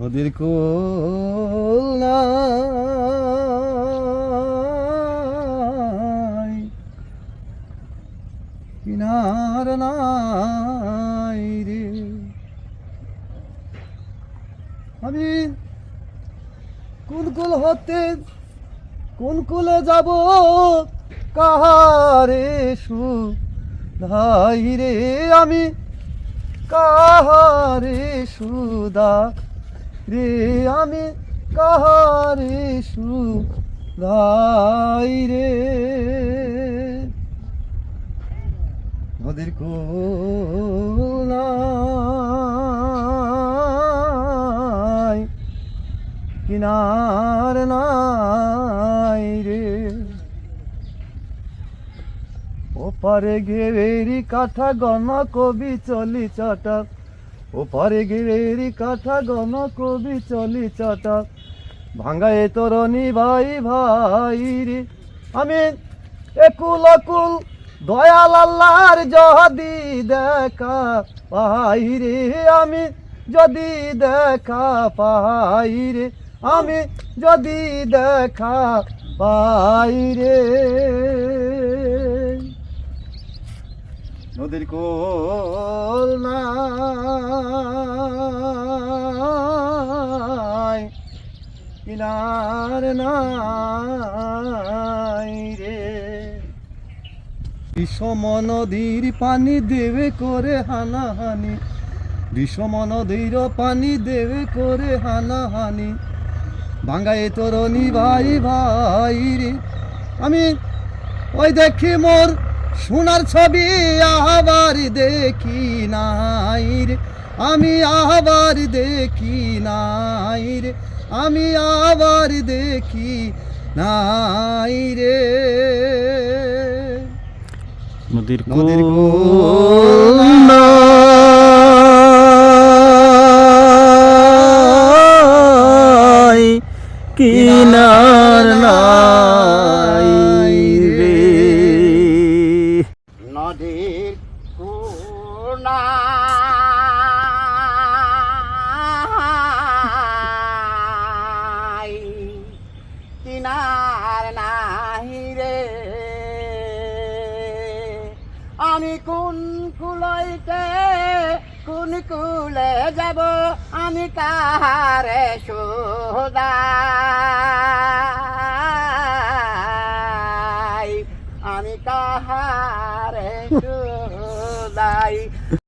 নদীর কোল নাই কিনার নাই রে। আমি কোন কুল হতে কোন কুলে যাব কাহারে সু ধাই রে। আমি কাহারে সুদা রে আমি কাহারে সুদাই রে। নদীর কোনাই কিনার নাই রে। ওপারে গেরেরি কাঠা গণ কবি চলি চটক ওপারে গেরেরি কাঠা গণ কবি চলি চটক ভাঙ্গায় তরণী ভাই ভাই রে। আমি একুল অকুল দয়াল আল্লাহর যদি দেখা পাই রে। আমি যদি দেখা পাই রে। আমি যদি দেখা পাই রে। নদীর কোল নাই, কিনার নাই রে। বিষম নদীর পানি দেবে করে হানাহানি, বিষম নদীর পানি দেবে করে হানাহানি। ভাঙ্গায় তরণী ভাই ভাই রে, আমি ওই দেখি মোর সোনার ছবি আবার দেখি নাই রে। আমি আবার দেখি নাই রে। আমি আবার দেখি নাই রে। নদীর নদীর কিনার নাই। নদীর কোনায় কিনার নাহি রে। আমি কোন কুলইতে কোন কুলে যাব? আমি কাহারে সোদাই? আমি কাহারে সোদাই।